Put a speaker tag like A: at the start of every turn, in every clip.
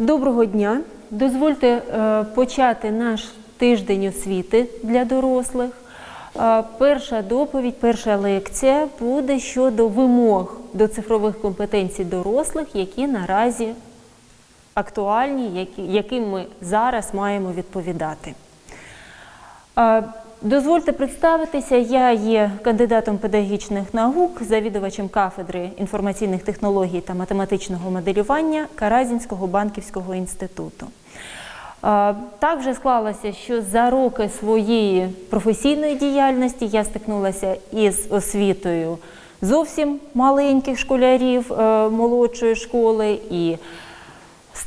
A: Доброго дня. Дозвольте е, почати наш тиждень освіти для дорослих. Е, Перша доповідь, перша лекція буде щодо вимог до цифрових компетенцій дорослих, які наразі актуальні, яким ми зараз маємо відповідати. Дозвольте представитися, я є кандидатом педагогічних наук, завідувачем кафедри інформаційних технологій та математичного моделювання Каразінського банківського інституту. Так вже склалося, що за роки своєї професійної діяльності я стикнулася із освітою зовсім маленьких школярів е, молодшої школи і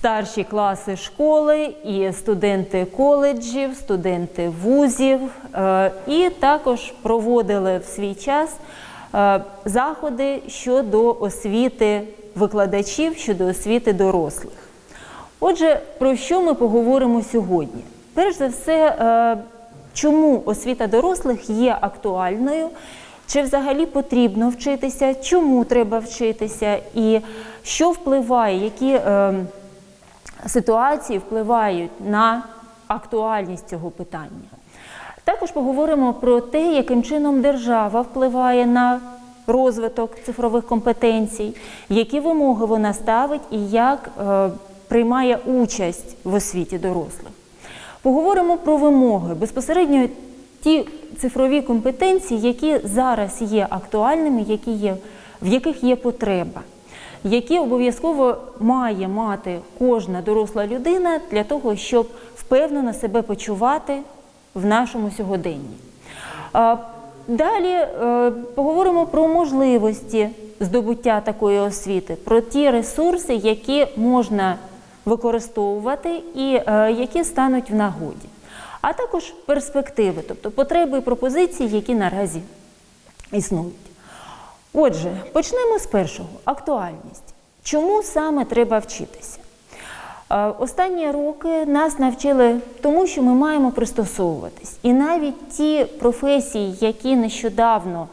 A: старші класи школи, і студенти коледжів, студенти вузів, е, і також проводили в свій час е, заходи щодо освіти викладачів, щодо освіти дорослих. Отже, про що ми поговоримо сьогодні? Перш за все, е, чому освіта дорослих є актуальною, чи взагалі потрібно вчитися, чому треба вчитися, і що впливає, які ситуації впливають на актуальність цього питання. Також поговоримо про те, яким чином держава впливає на розвиток цифрових компетенцій, які вимоги вона ставить і як е, приймає участь в освіті дорослих. Поговоримо про вимоги, безпосередньо ті цифрові компетенції, які зараз є актуальними, які є, в яких є потреба, які обов'язково має мати кожна доросла людина для того, щоб впевнено себе почувати в нашому сьогоденні. Далі е, поговоримо про можливості здобуття такої освіти, про ті ресурси, які можна використовувати і е, які стануть в нагоді, а також перспективи, тобто потреби і пропозиції, які наразі існують. Отже, почнемо з першого актуальність. Чому саме треба вчитися? Е, Останні роки нас навчили тому, що ми маємо пристосовуватись. І навіть ті професії, які нещодавно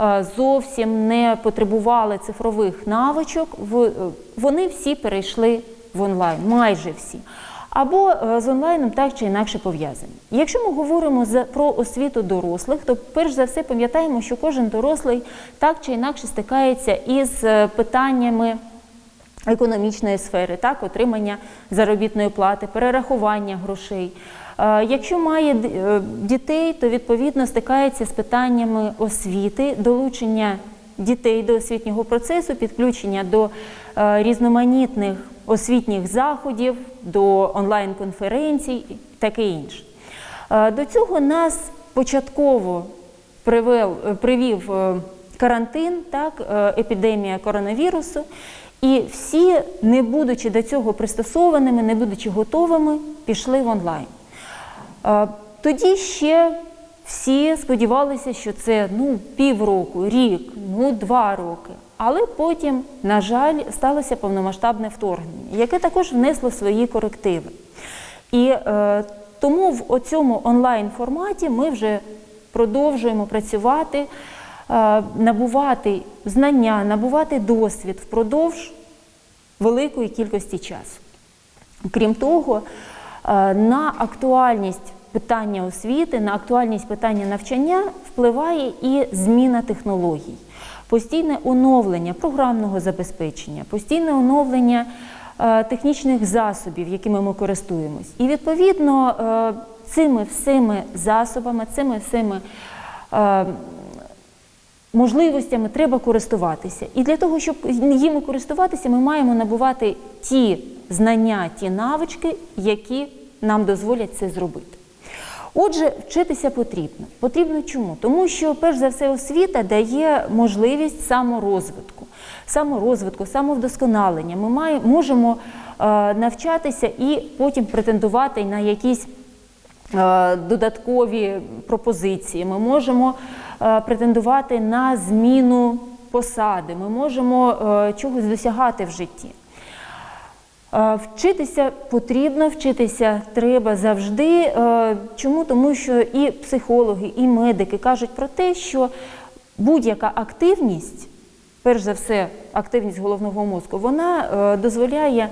A: е, зовсім не потребували цифрових навичок, е, вони всі перейшли в онлайн, майже всі. Або е, з онлайном так чи інакше пов'язані. Якщо ми говоримо про освіту дорослих, то перш за все пам'ятаємо, що кожен дорослий так чи інакше стикається із е, питаннями економічної сфери, так, отримання заробітної плати, перерахування грошей. Е, Якщо має дітей, то відповідно стикається з питаннями освіти, долучення дітей до освітнього процесу, підключення до різноманітних освітніх заходів, до онлайн-конференцій таке інше. Е, До цього нас початково привел, е, привів е, карантин, так, е, епідемія коронавірусу, і всі, не будучи до цього пристосованими, не будучи готовими, пішли в онлайн. Е, Тоді ще всі сподівалися, що це ну, півроку, рік, ну два роки. Але потім, на жаль, сталося повномасштабне вторгнення, яке також внесло свої корективи. І е, тому в цьому онлайн форматі ми вже продовжуємо працювати, е, набувати знання, набувати досвід впродовж великої кількості часу. Крім того, е, на актуальність питання освіти, на актуальність питання навчання впливає і зміна технологій, постійне оновлення програмного забезпечення, постійне оновлення е, технічних засобів, якими ми користуємось. І відповідно е, цими всіми засобами, цими всіми е, можливостями треба користуватися. І для того, щоб їми користуватися, ми маємо набувати ті знання, ті навички, які нам дозволять це зробити. Отже, вчитися потрібно. Потрібно чому? Тому що, перш за все, освіта дає можливість саморозвитку, саморозвитку, самовдосконалення. Ми має, можемо е, навчатися і потім претендувати на якісь е, додаткові пропозиції. Ми можемо е, претендувати на зміну посади, ми можемо е, чогось досягати в житті. Е, Вчитися потрібно, вчитися треба завжди. Е, Чому? Тому що і психологи, і медики кажуть про те, що будь-яка активність, перш за все, активність головного мозку, вона е, дозволяє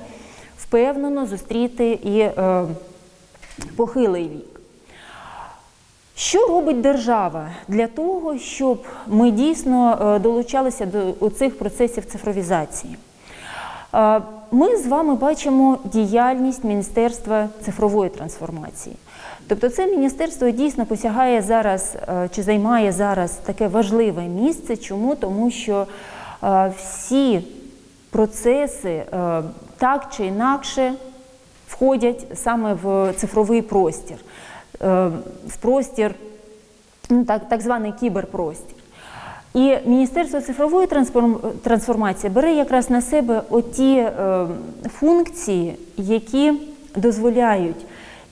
A: впевнено зустріти і похилий вік. Що робить держава для того, щоб ми дійсно долучалися до цих процесів цифровізації? Ми з вами бачимо діяльність Міністерства цифрової трансформації. Тобто, це міністерство дійсно посягає зараз е, чи займає зараз таке важливе місце. Чому? Тому що е, всі процеси е, так чи інакше входять саме в цифровий простір, в простір, ну, так, так званий кіберпростір. І Міністерство цифрової трансформації бере якраз на себе оті е, функції, які дозволяють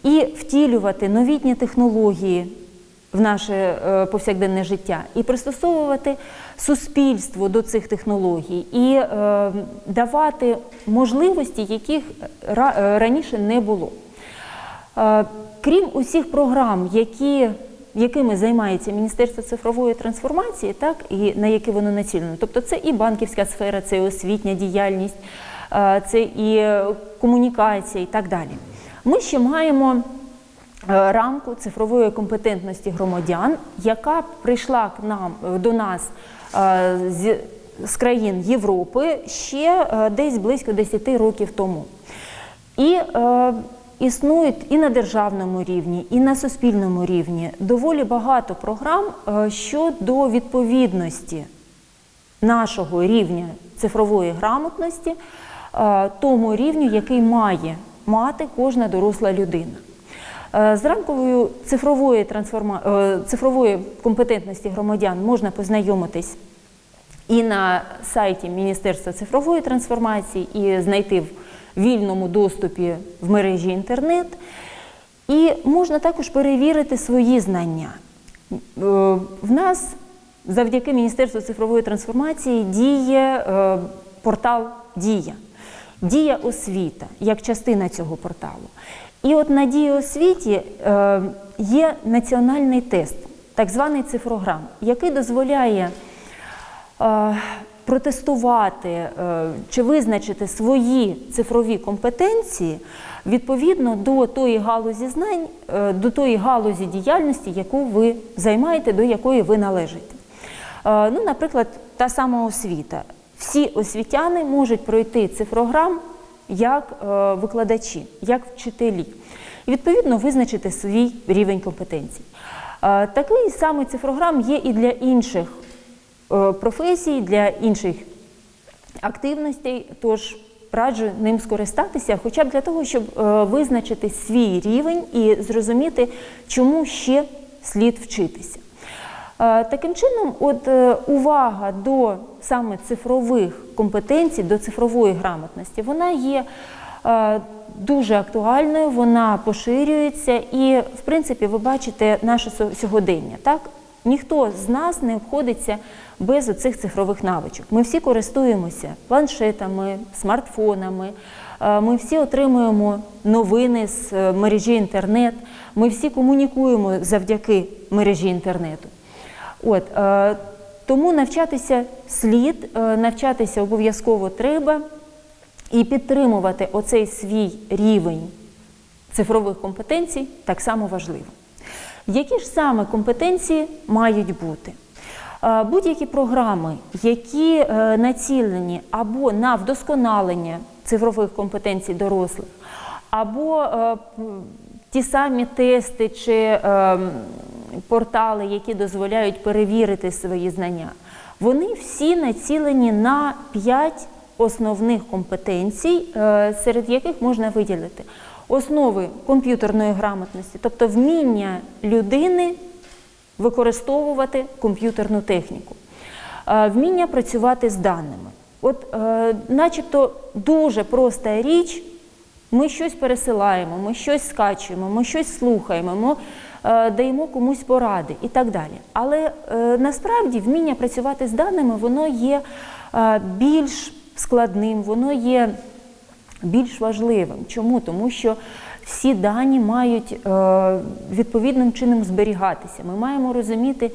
A: і втілювати новітні технології в наше е, повсякденне життя, і пристосовувати суспільство до цих технологій, і е, давати можливості, яких раніше не було. Крім усіх програм, які, якими займається Міністерство цифрової трансформації, так і на які воно націлено, тобто це і банківська сфера, це і освітня діяльність, е, це і е, комунікація і так далі. Ми ще маємо е, рамку цифрової компетентності громадян, яка прийшла к нам до нас з, з країн Європи ще десь близько 10 років тому. І існують і на державному рівні, і на суспільному рівні доволі багато програм е, щодо відповідності нашого рівня цифрової грамотності е, тому рівню, який має мати кожна доросла людина. Е, З рамковою цифрової, трансформа... цифрової компетентності громадян можна познайомитись і на сайті Міністерства цифрової трансформації, і знайти в вільному доступі в мережі інтернет. І можна також перевірити свої знання. Е, В нас завдяки Міністерству цифрової трансформації діє е, портал Дія. Дія освіта як частина цього порталу. І от на дії освіті е, є національний тест, так званий цифрограм, який дозволяє протестувати е, чи визначити свої цифрові компетенції відповідно до тої галузі знань, е, до тої галузі діяльності, яку ви займаєте, до якої ви належите. Е, Ну, наприклад, та сама освіта. Всі освітяни можуть пройти цифрограм як викладачі, як вчителі, і відповідно визначити свій рівень компетенцій. Такий самий цифрограм є і для інших професій, для інших активностей, тож раджу ним скористатися, хоча б для того, щоб е, визначити свій рівень і зрозуміти, чому ще слід вчитися. Е, Таким чином, от е, увага до саме цифрових компетенцій, до цифрової грамотності, вона є е, дуже актуальною, вона поширюється, і, в принципі, ви бачите наше сьогодення. Так? Ніхто з нас не обходиться без оцих цифрових навичок. Ми всі користуємося планшетами, смартфонами. е, Ми всі отримуємо новини з е, мережі інтернет. Ми всі комунікуємо завдяки мережі інтернету. От, е, тому навчатися слід, навчатися обов'язково треба і підтримувати оцей свій рівень цифрових компетенцій так само важливо. Які ж саме компетенції мають бути? Е, Будь-які програми, які е, націлені або на вдосконалення цифрових компетенцій дорослих, або е, ті самі тести чи портали, які дозволяють перевірити свої знання, вони всі націлені на 5 основних компетенцій, серед яких можна виділити основи комп'ютерної грамотності, тобто вміння людини використовувати комп'ютерну техніку, е, вміння працювати з даними. От, е, начебто, дуже проста річ. Ми щось пересилаємо, ми щось скачуємо, ми щось слухаємо, ми е, даємо комусь поради і так далі. Але е, насправді вміння працювати з даними воно є е, більш складним, воно є більш важливим. Чому? Тому що всі дані мають е, відповідним чином зберігатися. Ми маємо розуміти,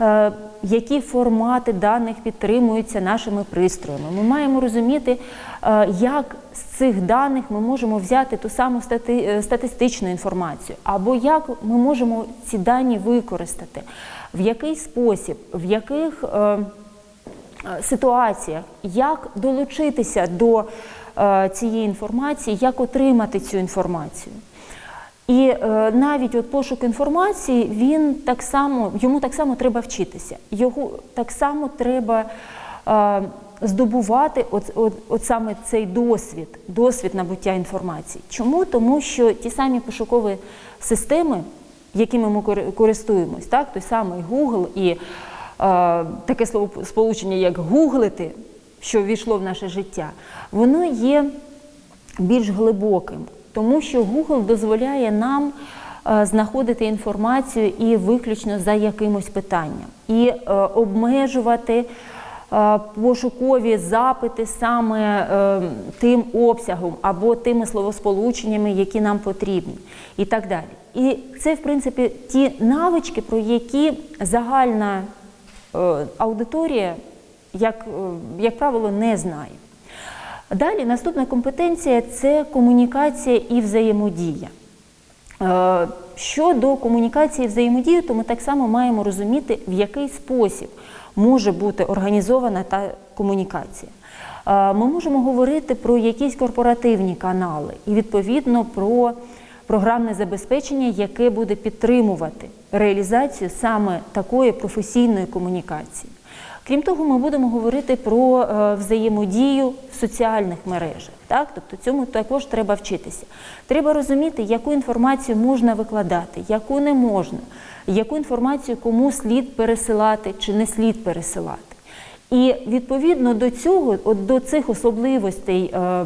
A: е, які формати даних підтримуються нашими пристроями. Ми маємо розуміти, е, як з цих даних ми можемо взяти ту саму стати, статистичну інформацію, або як ми можемо ці дані використати, в який спосіб, в яких ситуаціях, як долучитися до цієї інформації, як отримати цю інформацію. І е, навіть от пошук інформації, він так само, йому так само треба вчитися. Його так само треба е, здобувати от, от, от саме цей досвід, досвід набуття інформації. Чому? Тому що ті самі пошукові системи, якими ми кори- користуємось, так, той самий Google і е, таке словосполучення, як гуглити, що ввійшло в наше життя, воно є більш глибоким, тому що Google дозволяє нам е, знаходити інформацію і виключно за якимось питанням, і е, обмежувати е, пошукові запити саме тим обсягом або тими словосполученнями, які нам потрібні, і так далі. І це, в принципі, ті навички, про які загальна аудиторія, як, е, як правило, не знає. Далі наступна компетенція це комунікація і взаємодія. Е, Щодо комунікації і взаємодії, то ми так само маємо розуміти, в який спосіб може бути організована та комунікація. Е, Ми можемо говорити про якісь корпоративні канали і відповідно про програмне забезпечення, яке буде підтримувати реалізацію саме такої професійної комунікації. Крім того, ми будемо говорити про е, взаємодію в соціальних мережах. Так? Тобто цьому також треба вчитися. Треба розуміти, яку інформацію можна викладати, яку не можна, яку інформацію кому слід пересилати чи не слід пересилати. І відповідно до цього, от до цих особливостей е,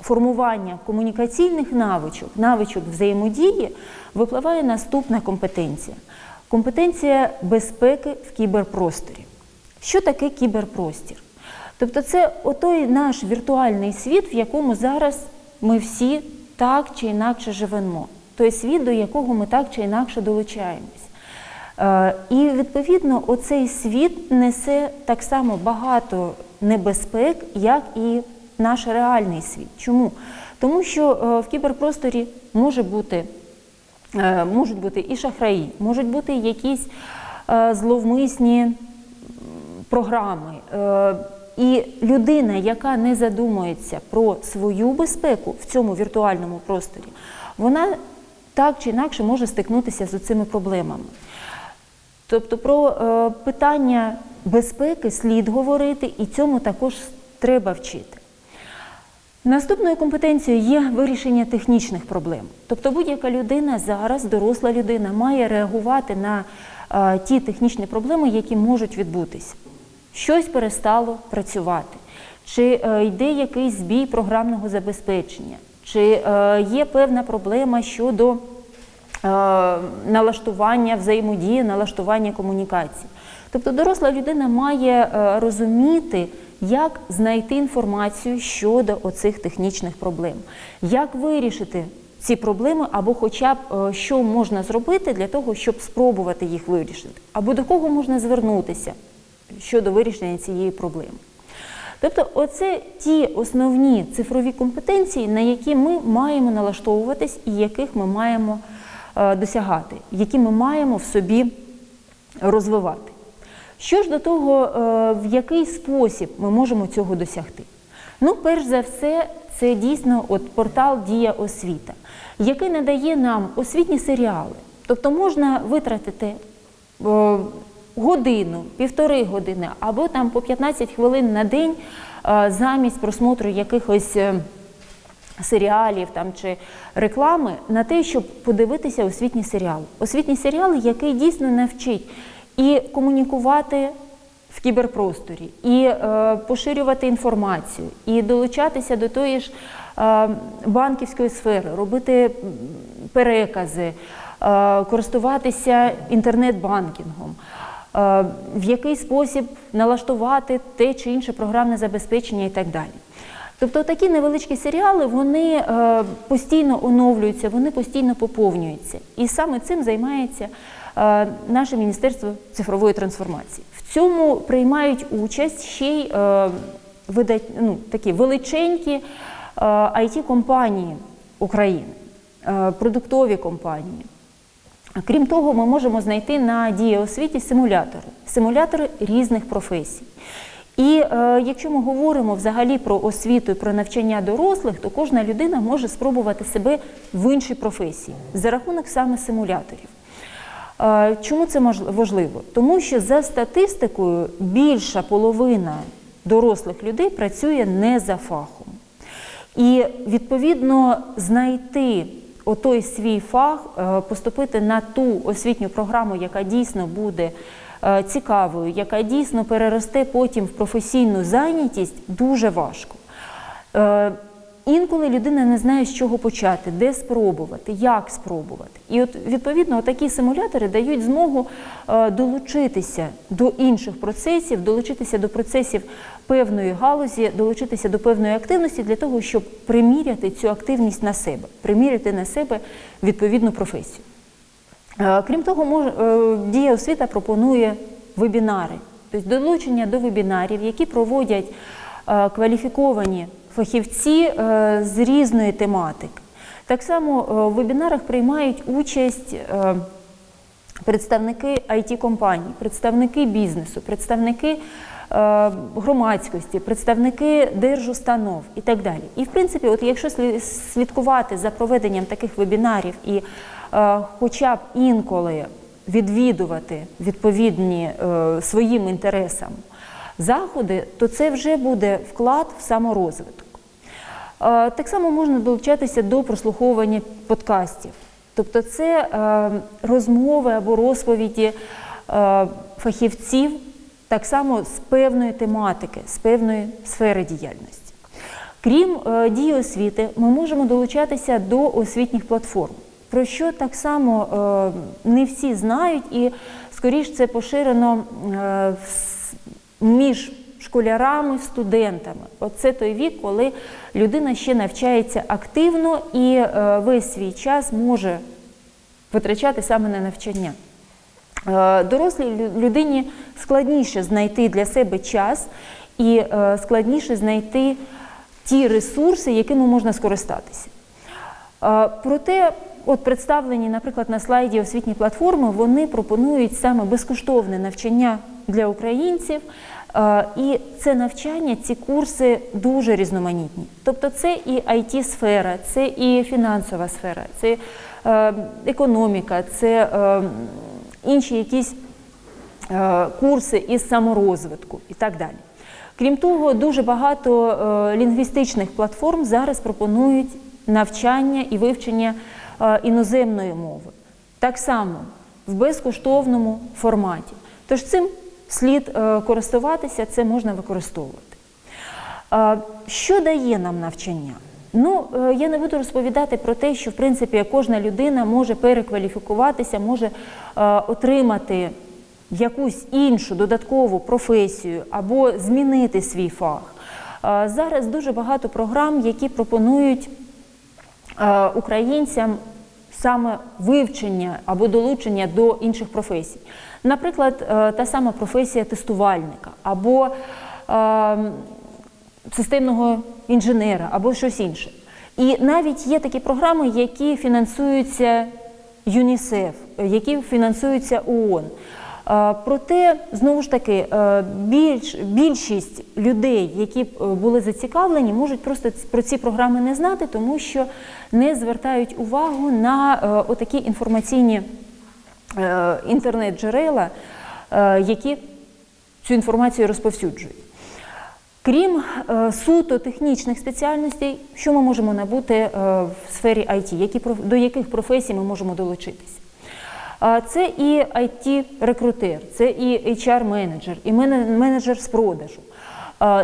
A: формування комунікаційних навичок, навичок взаємодії, випливає наступна компетенція компетенція безпеки в кіберпросторі. Що таке кіберпростір? Тобто, це отой наш віртуальний світ, в якому зараз ми всі так чи інакше живемо, той світ, до якого ми так чи інакше долучаємось. Е, І відповідно оцей світ несе так само багато небезпек, як і наш реальний світ. Чому? Тому що е, в кіберпросторі може бути, е, можуть бути і шахраї, можуть бути якісь зловмисні програми. Е, І людина, яка не задумується про свою безпеку в цьому віртуальному просторі, вона так чи інакше може стикнутися з цими проблемами. Тобто про е, питання безпеки слід говорити, і цьому також треба вчити. Наступною компетенцією є вирішення технічних проблем. Тобто будь-яка людина зараз, доросла людина, має реагувати на е, ті технічні проблеми, які можуть відбутися. Щось перестало працювати, чи е, йде якийсь збій програмного забезпечення, чи е, є певна проблема щодо е, налаштування взаємодії, налаштування комунікації. Тобто доросла людина має розуміти, як знайти інформацію щодо оцих технічних проблем, як вирішити ці проблеми, або хоча б що можна зробити для того, щоб спробувати їх вирішити, або до кого можна звернутися щодо вирішення цієї проблеми. Тобто, оце ті основні цифрові компетенції, на які ми маємо налаштовуватись і яких ми маємо е, досягати, які ми маємо в собі розвивати. Що ж до того, е, в який спосіб ми можемо цього досягти? Ну, перш за все, це дійсно от портал Дія освіта, який надає нам освітні серіали. Тобто можна витратити е, годину, півтори години або там по 15 хвилин на день е, замість просмотру якихось е, серіалів там чи реклами на те, щоб подивитися освітній серіал. Освітній серіал, який дійсно навчить і комунікувати в кіберпросторі, і е, поширювати інформацію, і долучатися до тої ж е, банківської сфери, робити перекази, е, користуватися інтернет-банкінгом. Е, В який спосіб налаштувати те чи інше програмне забезпечення і так далі. Тобто такі невеличкі серіали вони е, постійно оновлюються, вони постійно поповнюються. І саме цим займається е, наше Міністерство цифрової трансформації. В цьому приймають участь ще й видать, ну, такі величенькі е, IT-компанії України, продуктові компанії. Крім того, ми можемо знайти на дієосвіті симулятори, симулятори різних професій. І е, якщо ми говоримо взагалі про освіту і про навчання дорослих, то кожна людина може спробувати себе в іншій професії за рахунок саме симуляторів. Е, Чому це важливо? Тому що за статистикою більша половина дорослих людей працює не за фахом. І відповідно знайти отой свій фах, е, поступити на ту освітню програму, яка дійсно буде е, цікавою, яка дійсно переросте потім в професійну зайнятість, дуже важко. Е, Інколи людина не знає, з чого почати, де спробувати, як спробувати. І от відповідно такі симулятори дають змогу долучитися до інших процесів, долучитися до процесів певної галузі, долучитися до певної активності для того, щоб приміряти цю активність на себе, приміряти на себе відповідну професію. Е, Крім того, е, дія освіта пропонує вебінари, тобто долучення до вебінарів, які проводять е, кваліфіковані фахівці з різної тематики. Так само в вебінарах приймають участь представники IT-компаній, представники бізнесу, представники громадськості, представники держустанов і так далі. І в принципі, от якщо слі- слідкувати за проведенням таких вебінарів і е, хоча б інколи відвідувати відповідні е, своїм інтересам заходи, то це вже буде вклад в саморозвиток. Е, Так само можна долучатися до прослуховування подкастів. Тобто це е, розмови або розповіді е, фахівців так само з певної тематики, з певної сфери діяльності. Крім е, дії освіти, ми можемо долучатися до освітніх платформ, про що так само е, не всі знають, і скоріш це поширено е, між школярами, студентами. Оце той вік, коли людина ще навчається активно і весь свій час може витрачати саме на навчання. Е, Дорослій людині складніше знайти для себе час і е, складніше знайти ті ресурси, якими можна скористатися. Е, Проте, от представлені, наприклад, на слайді освітні платформи, вони пропонують саме безкоштовне навчання для українців. І це навчання, ці курси дуже різноманітні. Тобто, це і it сфера це і фінансова сфера, це економіка, це інші якісь е, курси із саморозвитку і так далі. Крім того, дуже багато е, лінгвістичних платформ зараз пропонують навчання і вивчення е, іноземної мови. Так само в безкоштовному форматі. Тож цим слід користуватися, це можна використовувати. Що дає нам навчання? Ну, е, я не буду розповідати про те, що в принципі кожна людина може перекваліфікуватися, може е, отримати якусь іншу додаткову професію або змінити свій фах. Е, Зараз дуже багато програм, які пропонують українцям саме вивчення або долучення до інших професій. Наприклад, та сама професія тестувальника або е, системного інженера або щось інше. І навіть є такі програми, які фінансуються ЮНІСЕФ, які фінансуються ООН. Проте, знову ж таки, е, більш, більшість людей, які е, були зацікавлені, можуть просто про ці програми не знати, тому що не звертають увагу на е, отакі інформаційні інтернет-джерела, які цю інформацію розповсюджують. Крім е, суто технічних спеціальностей, що ми можемо набути е, в сфері IT, які, до яких професій ми можемо долучитися? Це і IT-рекрутер, це і HR-менеджер, і менеджер з продажу.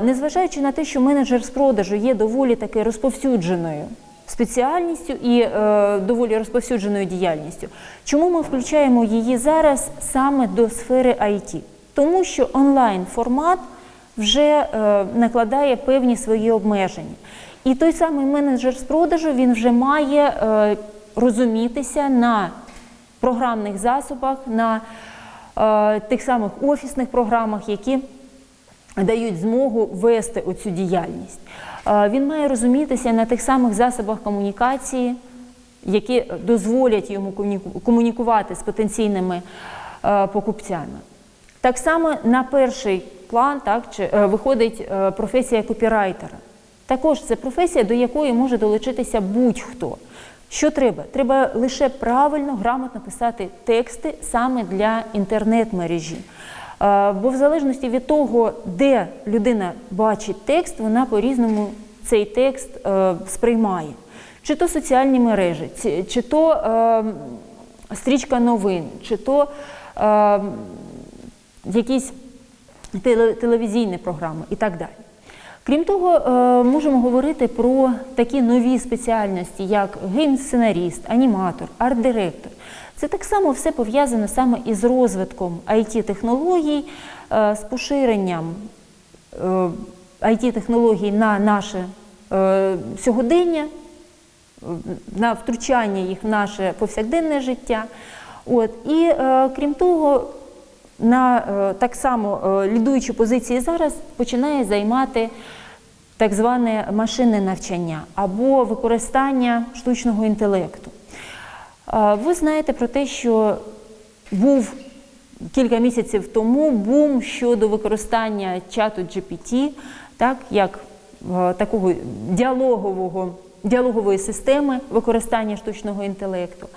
A: Незважаючи на те, що менеджер з продажу є доволі таки розповсюдженою спеціальністю і е, доволі розповсюдженою діяльністю, чому ми включаємо її зараз саме до сфери IT? Тому що онлайн-формат вже е, накладає певні свої обмеження. І той самий менеджер з продажу він вже має е, розумітися на програмних засобах, на е, тих самих офісних програмах, які дають змогу вести оцю діяльність. Він має розумітися на тих самих засобах комунікації, які дозволять йому комунікувати з потенційними покупцями. Так само на перший план так, чи, е, виходить е, професія копірайтера. Також це професія, до якої може долучитися будь-хто. Що треба? Треба лише правильно, грамотно писати тексти саме для інтернет-мережі. Е, Бо в залежності від того, де людина бачить текст, вона по-різному цей текст сприймає. Чи то соціальні мережі, чи то стрічка новин, чи то якісь телевізійні програми і так далі. Крім того, е, можемо говорити про такі нові спеціальності, як гейм-сценаріст, аніматор, арт-директор. Це так само все пов'язано саме із розвитком IT-технологій, е, з поширенням IT-технологій на наше е, сьогодення, е, на втручання їх в наше повсякденне життя. От. І е, крім того, на е, так само е, лідуючі позиції зараз починає займати так зване машинне навчання або використання штучного інтелекту. Е, Ви знаєте про те, що був кілька місяців тому бум щодо використання чату GPT, так, як такого діалогового, діалогової системи використання штучного інтелекту.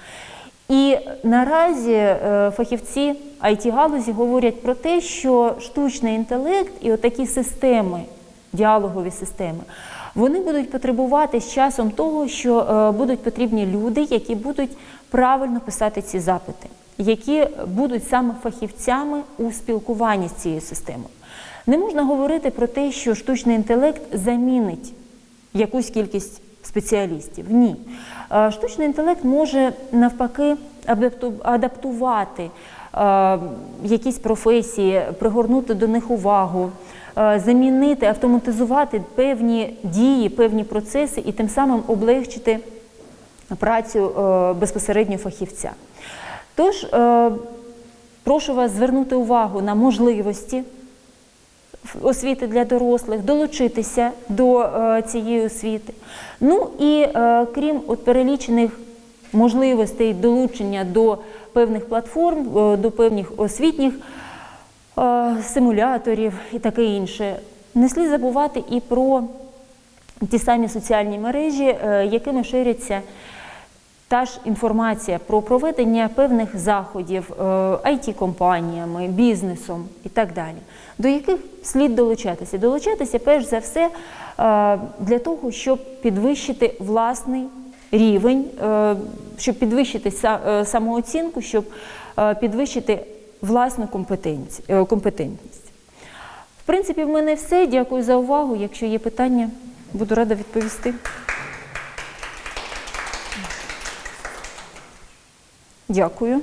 A: І наразі е, фахівці IT-галузі говорять про те, що штучний інтелект і отакі системи, діалогові системи, вони будуть потребувати з часом того, що е, будуть потрібні люди, які будуть правильно писати ці запити, які будуть саме фахівцями у спілкуванні з цією системою. Не можна говорити про те, що штучний інтелект замінить якусь кількість спеціалістів. Ні. Е, Штучний інтелект може навпаки адапту- адаптувати е, якісь професії, пригорнути до них увагу, е, замінити, автоматизувати певні дії, певні процеси і тим самим облегчити працю безпосередньо фахівця. Тож, прошу вас звернути увагу на можливості освіти для дорослих, долучитися до е, цієї освіти. Ну і е, крім от перелічених можливостей долучення до певних платформ, е, до певних освітніх симуляторів і таке інше, не слід забувати і про ті самі соціальні мережі, якими ширяться та ж інформація про проведення певних заходів IT-компаніями, бізнесом і так далі, до яких слід долучатися. Долучатися перш за все е, для того, щоб підвищити власний рівень, е, щоб підвищити е, самооцінку, щоб е, підвищити власну е, компетентність. В принципі, в мене все. Дякую за увагу. Якщо є питання, буду рада відповісти. Дякую.